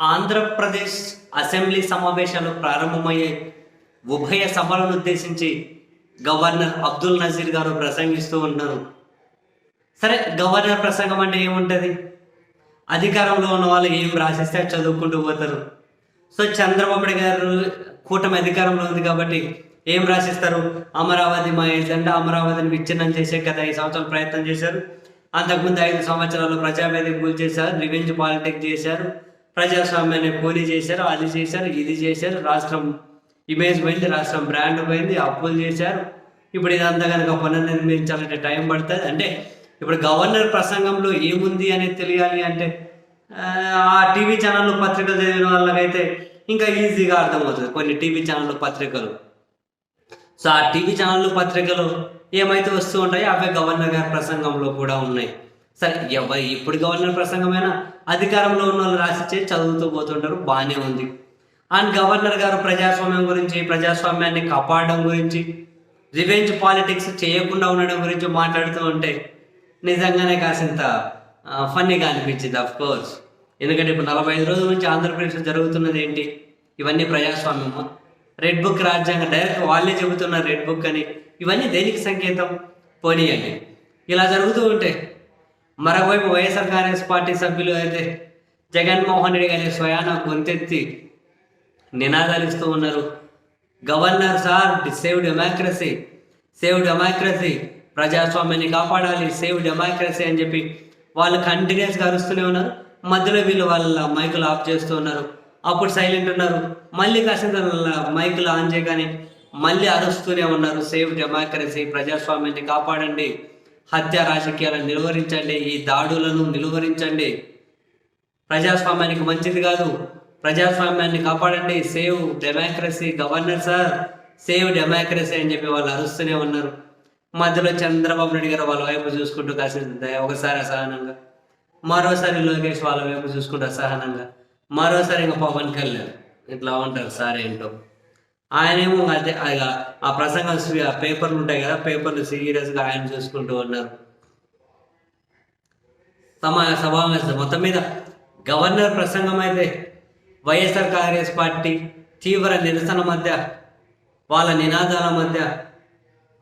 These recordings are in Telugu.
ఆంధ్రప్రదేశ్ అసెంబ్లీ సమావేశాలు ప్రారంభమయ్యే ఉభయ సభలను ఉద్దేశించి గవర్నర్ అబ్దుల్ నజీర్ గారు ప్రసంగిస్తూ ఉన్నారు. సరే గవర్నర్ ప్రసంగం అంటే ఏముంటుంది? అధికారంలో ఉన్న వాళ్ళు ఏం రాసిస్తే చదువుకుంటూ పోతారు. సో చంద్రబాబు గారు కూటమి అధికారంలో ఉంది కాబట్టి ఏం రాసిస్తారు? అమరావతి మా ఏజెండా అమరావతిని విచ్ఛిన్నం చేసే గత ఐదు సంవత్సరాలు ప్రయత్నం చేశారు. అంతకుముందు ఐదు సంవత్సరాలు ప్రజావేదికలు చేశారు రివెంజ్ పాలిటిక్స్ చేశారు. ప్రజాస్వామ్యాన్ని పోలీ చేశారు అది చేశారు ఇది చేశారు రాష్ట్రం ఇమేజ్ పోయింది రాష్ట్రం బ్రాండ్ పోయింది అప్పులు చేశారు. ఇప్పుడు ఇదంతా కనుక పునర్నిర్మించాలంటే టైం పడుతుంది. అంటే ఇప్పుడు గవర్నర్ ప్రసంగంలో ఏముంది అనేది తెలియాలి అంటే ఆ, ఆ టీవీ ఛానళ్ళు పత్రికలు చదివిన వాళ్ళకైతే ఇంకా ఈజీగా అర్థమవుతుంది కొన్ని టీవీ ఛానళ్ళు పత్రికలు. సో ఆ టీవీ ఛానళ్ళు పత్రికలు ఏమైతే వస్తూ ఉంటాయో అవే గవర్నర్ గారి ప్రసంగంలో కూడా ఉన్నాయి. సరే ఎవరు ఇప్పుడు గవర్నర్ ప్రసంగమైనా? అధికారంలో ఉన్న వాళ్ళు రాసిచ్చే చదువుతూ పోతుంటారు బాగానే ఉంది. అండ్ గవర్నర్ గారు ప్రజాస్వామ్యం గురించి ప్రజాస్వామ్యాన్ని కాపాడడం గురించి రివెంజ్ పాలిటిక్స్ చేయకుండా ఉండడం గురించి మాట్లాడుతూ ఉంటే నిజంగానే కాసింత ఫన్నీగా అనిపించింది అఫ్ కోర్స్ ఎందుకంటే ఇప్పుడు నలభై ఐదు రోజుల నుంచి ఆంధ్రప్రదేశ్లో జరుగుతున్నది ఏంటి? ఇవన్నీ ప్రజాస్వామ్యము? రెడ్ బుక్ రాజ్యాంగం డైరెక్ట్ వాళ్ళే చెబుతున్నారు రెడ్ బుక్ అని. ఇవన్నీ దేనికి సంకేతం? పోనీయండి. ఇలా జరుగుతూ ఉంటే మరోవైపు వైఎస్ఆర్ కాంగ్రెస్ పార్టీ సభ్యులు అయితే జగన్మోహన్ రెడ్డి గారి స్వయాన గొంతెత్తి నినాదాలు ఇస్తూ ఉన్నారు. Governor sir save democracy save democracy ప్రజాస్వామ్యాన్ని కాపాడాలి సేవ్ డెమోక్రసీ అని చెప్పి వాళ్ళు కంటిన్యూస్గా అరుస్తూనే ఉన్నారు. మధ్యలో వీళ్ళు వాళ్ళ మైకులు ఆఫ్ చేస్తూ ఉన్నారు. అప్పుడు సైలెంట్ ఉన్నారు. మళ్ళీ కాసింత మైకులు ఆన్ చేయగానే మళ్ళీ అరుస్తూనే ఉన్నారు. సేవ్ డెమోక్రసీ ప్రజాస్వామ్యాన్ని కాపాడండి. హత్య రాజకీయాలను నిలువరించండి ఈ దాడులను నిలువరించండి. ప్రజాస్వామ్యానికి మంచిది కాదు. ప్రజాస్వామ్యాన్ని కాపాడండి. Save democracy governor sir. Save democracy అని చెప్పి వాళ్ళు అరుస్తూనే ఉన్నారు. మధ్యలో చంద్రబాబు నాయుడు గారు వాళ్ళ వైపు చూసుకుంటూ కాసింత ఒకసారి అసహనంగా. మరోసారి లోకేష్ వాళ్ళ వైపు చూసుకుంటూ అసహనంగా. మరోసారి ఇంకా పవన్ కళ్యాణ్. ఇట్లా ఉంటారు సార్ ఏంటో. ఆయనేమో అదే ఆ- ఆ ప్రసంగం పేపర్లు ఉంటాయి కదా పేపర్లు సీరియస్గా ఆయన చూసుకుంటూ ఉన్నారు. తమ సమావేశం మొత్తం మీద గవర్నర్ ప్రసంగం అయితే వైఎస్ఆర్ కాంగ్రెస్ పార్టీ తీవ్ర నిరసన మధ్య వాళ్ళ నినాదాల మధ్య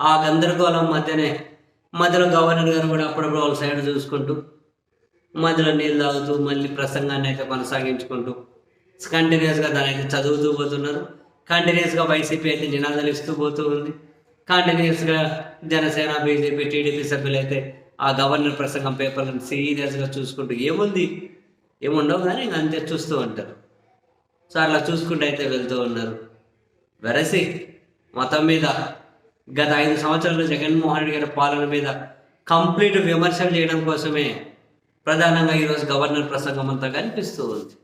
ఆ గందరగోళం మధ్యనే మధ్యలో గవర్నర్ గారు కూడా అప్పుడప్పుడు వాళ్ళ సైడ్ చూసుకుంటూ మధ్యలో నీళ్ళు తాగుతూ మళ్ళీ ప్రసంగాన్ని అయితే కొనసాగించుకుంటూ కంటిన్యూస్గా దాని అయితే చదువుతూ పోతున్నారు. కంటిన్యూస్గా వైసీపీ అయితే నినాదాలు ఇస్తూ పోతూ ఉంది. కంటిన్యూస్గా జనసేన బీజేపీ టీడీపీ సభ్యులు అయితే ఆ గవర్నర్ ప్రసంగం పేపర్లను సీరియస్గా చూసుకుంటూ ఏముంది? ఏముండవు కానీ అంతే చూస్తూ ఉంటారు. సో అట్లా చూసుకుంటూ అయితే వెళ్తూ ఉన్నారు. వెరసి మతం మీద గత ఐదు సంవత్సరాలు జగన్మోహన్ రెడ్డి గారి పాలన మీద కంప్లీట్ విమర్శలు చేయడం కోసమే ప్రధానంగా ఈరోజు గవర్నర్ ప్రసంగం అంతా కనిపిస్తూ ఉంది.